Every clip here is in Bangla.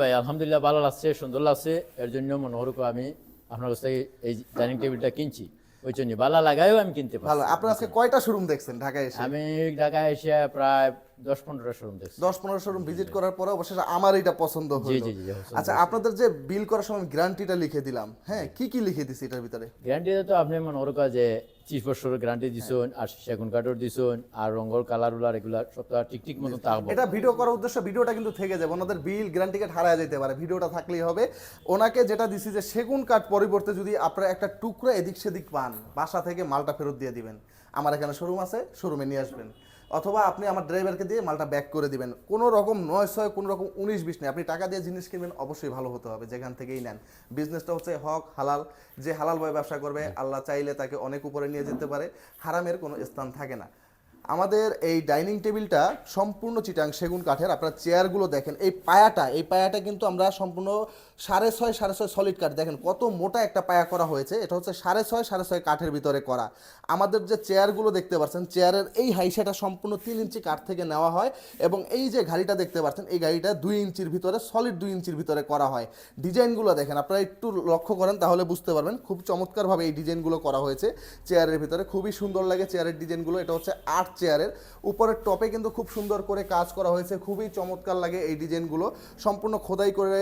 ভাই আলহামদুলিল্লাহ ভালো লাগছে সুন্দর লাগছে। এর জন্য মনোহর আমি আপনার কাছ থেকে এই ডাইনিং টেবিলটা কিনছি। ওই জন্য বালা লাগায়ও আমি কিনতে ভালো। আপনার আজকে কয়টা শোরুম দেখছেন ঢাকায় এসে? আমি ঢাকায় এসে প্রায় দশ শোরুম দেখছি। দশ পনেরো শোরুম ভিজিট করার পরে অবশেষে আমার এটা পছন্দ হলো। আচ্ছা আপনাদের যে বিল করার সময় গ্যারান্টিটা লিখে দিলাম হ্যাঁ কি কি লিখে দিছি এটার ভিতরে? গ্যারান্টি তো আপনি যে বছরের গ্যারান্টি দিছেন আর সেগুন কাঠের দিছেন আর রঙর কালার উলার এগুলা সব ঠিক ঠিক মতো থাকব। এটা ভিডিও করার উদ্দেশ্য ভিডিওটা কিন্তু থেকে যাবে। ওনাদের বিল গ্যারান্টি কার্ড হারায় যেতে পারে। ভিডিওটা থাকলেই হবে। ওনাকে যেটা দিছি যে সেগুন কাঠ পরিবর্তে যদি আপনারা একটা টুকরো এদিক সেদিক পান বাসা থেকে মালটা ফেরত দিয়ে দিবেন। আমার এখানে শোরুম আছে শোরুমে নিয়ে আসবেন। অথবা আপনি আমার ড্রাইভারকে দিয়ে মালটা ব্যাক করে দিবেন। কোনো রকম নয় ছয় কোনো রকম উনিশ বিশ নেই। আপনি টাকা দিয়ে জিনিস কিনবেন অবশ্যই ভালো হতে হবে যেখান থেকেই নেন। বিজনেসটা হচ্ছে হক হালাল। যে হালাল ভাবে ব্যবসা করবে আল্লাহ চাইলে তাকে অনেক উপরে নিয়ে যেতে পারে। হারামের কোনো স্থান থাকে না। আমাদের এই ডাইনিং টেবিলটা সম্পূর্ণ চিটাং সেগুন কাঠের। আপনার চেয়ারগুলো দেখেন, এই পায়াটা এই পায়াটা কিন্তু আমরা সম্পূর্ণ সাড়ে ছয় সাড়ে ছয় সলিড কাঠ। দেখেন কত মোটা একটা পায়া করা হয়েছে, এটা হচ্ছে সাড়ে ছয় সাড়ে ছয় কাঠের ভিতরে করা। আমাদের যে চেয়ারগুলো দেখতে পাচ্ছেন, চেয়ারের এই হাইসাটা সম্পূর্ণ তিন ইঞ্চি কাঠ থেকে নেওয়া হয় এবং এই যে গাড়িটা দেখতে পাচ্ছেন, এই গাড়িটা দুই ইঞ্চির ভিতরে সলিড দুই ইঞ্চির ভিতরে করা হয়। ডিজাইনগুলো দেখেন, আপনারা একটু লক্ষ্য করেন তাহলে বুঝতে পারবেন, খুব চমৎকারভাবে এই ডিজাইনগুলো করা হয়েছে। চেয়ারের ভিতরে খুবই সুন্দর লাগে, চেয়ারের ডিজাইনগুলো, এটা হচ্ছে আট চেয়ারের উপরের টপে কিন্তু খুব সুন্দর করে কাজ করা হয়েছে। খুবই চমৎকার লাগে এই ডিজাইনগুলো। সম্পূর্ণ খোদাই করে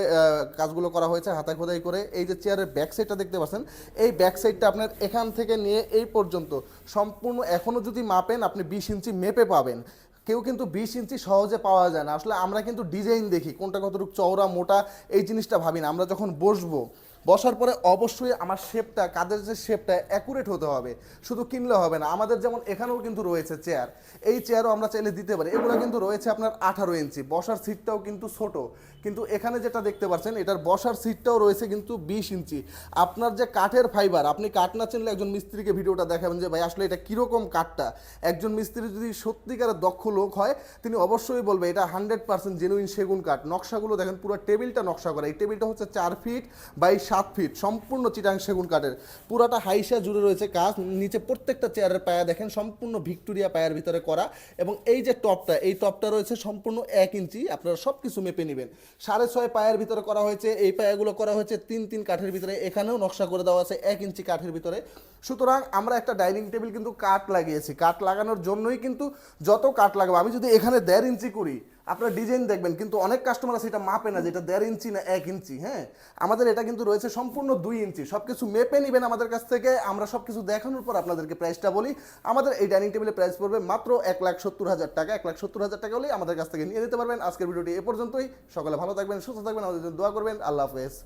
কাজগুলো করা হয়েছে হাতায় খোদাই করে। এই যে চেয়ারের ব্যাক সাইডটা দেখতে পাচ্ছেন, এই ব্যাক সাইডটা আপনার এখান থেকে নিয়ে এই পর্যন্ত সম্পূর্ণ এখনও যদি মাপেন, আপনি বিশ ইঞ্চি মেপে পাবেন। কেউ কিন্তু বিশ ইঞ্চি সহজে পাওয়া যায় না। আসলে আমরা কিন্তু ডিজাইন দেখি, কোনটা কতটুকু চওড়া, মোটা, এই জিনিসটা ভাবি না। আমরা যখন বসবো বসার পরে অবশ্যই আমার শেপটা কাদের যে শেপটা অ্যাকুরেট হতে হবে। শুধু কিনলে হবে না, আমাদের যেমন এখানেও কিন্তু রয়েছে চেয়ার এই চেয়ারও আমরা চাইলে দিতে পারি। এগুলো কিন্তু রয়েছে আপনার আঠারো ইঞ্চি। বসার সিটটাও কিন্তু ছোট। কিন্তু এখানে যেটা দেখতে পাচ্ছেন, এটার বসার সিটটাও রয়েছে কিন্তু বিশ ইঞ্চি। আপনার যে কাঠের ফাইবার আপনি কাঠ না চিনলে একজন মিস্ত্রিকে ভিডিওটা দেখাবেন যে, ভাই, আসলে এটা কীরকম কাঠটা? একজন মিস্ত্রি যদি সত্যিকারের দক্ষ লোক হয়, তিনি অবশ্যই বলবে, এটা হান্ড্রেড পার্সেন্ট জেনুইন সেগুন কাঠ। নকশাগুলো দেখেন, পুরো টেবিলটা নকশা করা। এই টেবিলটা হচ্ছে চার ফিট বাই সাত ফিট সম্পূর্ণ চিটাং সেগুন কাঠের। পুরাটা হাইসা জুড়ে রয়েছে কাজ নিচে প্রত্যেকটা চেয়ারের পায়া দেখেন, সম্পূর্ণ ভিক্টোরিয়া পায়ার ভিতরে করা। এবং এই যে টপটা, এই টপটা রয়েছে সম্পূর্ণ এক ইঞ্চি, আপনারা সব কিছু মেপে নেবেন। সাড়ে ছয় পায়ের ভিতরে করা হয়েছে, এই পায়াগুলো করা হয়েছে তিন তিন কাঠের ভিতরে। এখানেও নকশা করে দেওয়া আছে এক ইঞ্চি কাঠের ভিতরে। সুতরাং আমরা একটা ডাইনিং টেবিল কিন্তু কাঠ লাগিয়েছি। কাঠ লাগানোর জন্যই কিন্তু যত কাঠ লাগাবো, আমি যদি এখানে দেড় ইঞ্চি করি, আপনার ডিজাইন দেখবেন, কিন্তু অনেক কাস্টমার আছে এটা মাপে না যেটা দেড় ইঞ্চি না এক ইঞ্চি হ্যাঁ? আমাদের এটা কিন্তু রয়েছে সম্পূর্ণ দুই ইঞ্চি সব কিছু মেপে নেবেন আমাদের কাছ থেকে, আমরা সব কিছু দেখানোর পর আপনাদেরকে প্রাইসটা বলি। আমাদের এই ডাইনিং টেবিলের প্রাইস পড়বে মাত্র এক লাখ সত্তর হাজার টাকা, এক লাখ সত্তর হাজার টাকা হলেই আমাদের কাছ থেকে নিয়ে নিতে পারবেন। আজকের ভিডিওটি এ পর্যন্তই, সকালে ভালো থাকবেন, সুস্থ থাকবেন, আমাদের জন্য দোয়া করবেন, আল্লাহ হাফেজ।